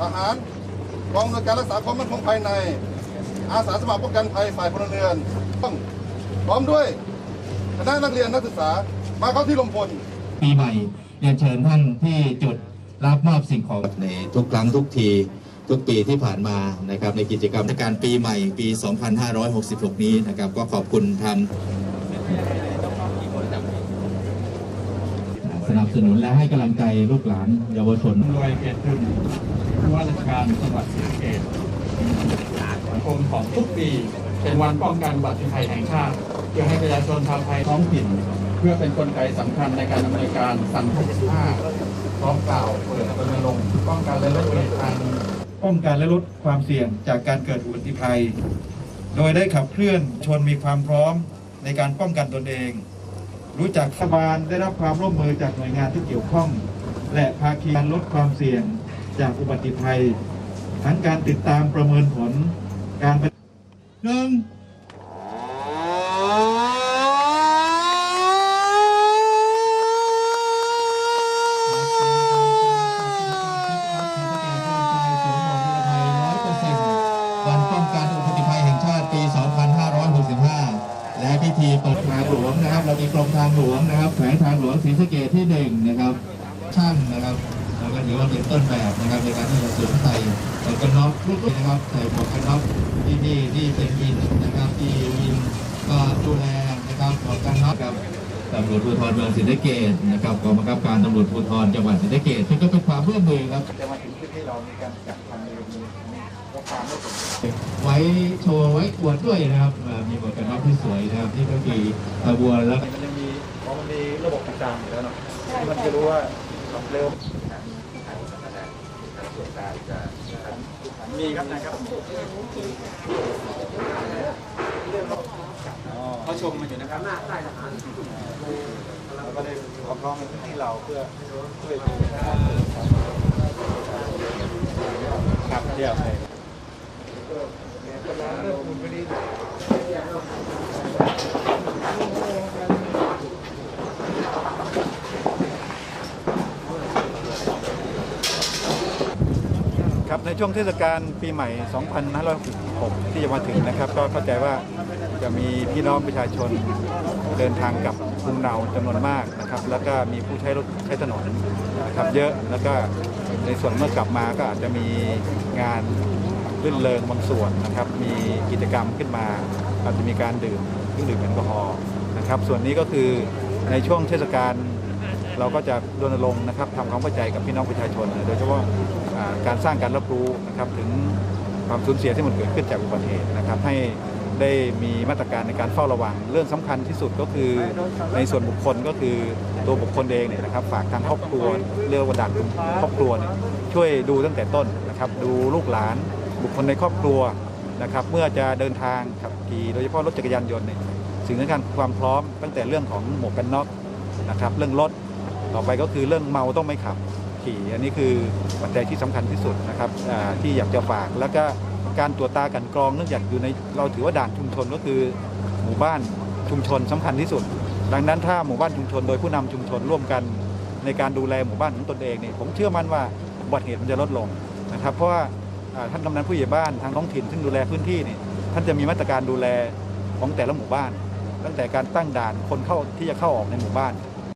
ทหารกองอำนวยการรักษาความมั่นคงภายใน อาสาสมัครป้องกันภัยฝ่ายพลเรือนต้องพร้อมด้วยคณะนักเรียนนักศึกษามาเข้าที่ลมพลปีใหม่เรียนเชิญท่านที่จุดรับมอบสิ่งของในทุกครั้งทุกทีทุกปีที่ผ่านมานะครับในกิจกรรมเทศกาลปีใหม่ปี 2566 นี้นะครับ ก็ขอบคุณทาง สนับสนุนและให้กำลังใจลูกหลานเยาวชนโดยเกียรติคุณว่าราชการจังหวัดศรีสะเกษสังคมของทุกปีเป็นวันป้องกันอุบัติภัยแห่งชาติ เพื่อให้ประชาชนชาวไทยท้องถิ่น เพื่อเป็นกลไกสำคัญในการดำเนินการสังคม15พร้อมกล่าวเปิดรณรงค์ป้องกันและลดอุบัติภัยป้องกันและลดความเสี่ยงจากการเกิดอุบัติภัย โดยได้ขับเคลื่อนชนมีความพร้อมในการป้องกันตนเอง รู้จักสบาลได้รับความร่วมมือจากหน่วยงานที่เกี่ยวข้อง และภาคีการลดความเสี่ยงจากอุบัติภัย ทั้งการติดตามประเมินผลการหนึ่ง วันป้องกันอุบัติภัยแห่งชาติปี 2565 และ พิธีเปิดทางหลวงนะครับ เรามีกรมทางหลวงนะครับแขวงทางหลวงศรีสะเกษที่หนึ่งนะครับ ช่างนะครับเราก็ถือว่าเป็นต้นแบบนะครับในการที่จะสวมใส่หมวกกันน็อกทุกนนะครับใส่หมวกกันน็อกที่นี่ที่เป็นวินนะครับที่วินก็ดูแลนะครับหมวกกันน็อกครับตำรวจภูธรเมืองศรีสะเกษนะครับกองบังคับการตำรวจภูธรจังหวัดศรีสะเกษซึ่งก็เป็นความร่วมมือครับจะมาถึงที่เรามีการจัดทำในวันนี้ ไว้โชว์ไว้อวดด้วยนะครับ มีหมวกกันน็อกที่สวยนะครับที่ก็มีขบวนแล้วมันยังมีมันมีระบบติดตามอยู่แล้วเนาะมันจะรู้ว่าขับเร็วมีครับนะครับเขาชมมาอยู่นะครับเราก็ได้ขอพร้อมในพื้นที่เราเพื่อช่วยดูครับเที่ยวเลย ครับในช่วงเทศกาลปีใหม่ 2566 ที่จะมาถึงนะครับ ก็เข้าใจว่าจะมีพี่น้องประชาชนเดินทางกลับภูมิเนาจำนวนมากนะครับ แล้วก็มีผู้ใช้รถใช้ถนนนะครับเยอะแล้วก็ในส่วนเมื่อกลับมาก็อาจจะมีงานรื่นเริงบางส่วนนะครับ มีกิจกรรมขึ้นมาอาจจะมีการดื่มเครื่องดื่มแอลกอฮอล์นะครับ ส่วนนี้ก็คือในช่วงเทศกาล เราก็จะรณรงค์นะครับทำความเข้าใจกับพี่น้องประชาชน โดยเฉพาะการสร้างการรับรู้นะครับถึงความสูญเสียที่มันเกิดขึ้นจากอุบัติเหตุนะครับให้ได้มีมาตรการในการเฝ้าระวัง เรื่องสำคัญที่สุดก็คือในส่วนบุคคลก็คือตัวบุคคลเองเนี่ยนะครับฝากทางครอบครัวเรื่องวันดักครอบครัวเนี่ยช่วยดูตั้งแต่ต้นนะครับดูลูกหลานบุคคลในครอบครัวนะครับเมื่อจะเดินทางขับขี่โดยเฉพาะรถจักรยานยนต์เนี่ยสิ่งสำคัญความพร้อมตั้งแต่เรื่องของหมวกกันน็อกนะครับเรื่องรถ ต่อไปก็คือเรื่องเมาต้องไม่ขับขี่อันนี้คือปัจจัยที่สำคัญที่สุดนะครับที่อยากจะฝากแล้วก็การตรวจตากันกรองเนื่องจากอยู่ในเราถือว่าด่านชุมชนก็คือหมู่บ้านชุมชนสำคัญที่สุด ดังนั้นถ้าหมู่บ้านชุมชนโดยผู้นำชุมชนร่วมกันในการดูแลหมู่บ้านของตนเองเนี่ยผมเชื่อมั่นว่าอุบัติเหตุมันจะลดลงนะครับ เพราะว่าท่านกำนันผู้ใหญ่บ้านทางท้องถิ่นซึ่งดูแลพื้นที่นี่ท่านจะมีมาตรการดูแลของแต่ละหมู่บ้าน ตั้งแต่การตั้งด่านคนเข้าที่จะเข้าออกในหมู่บ้าน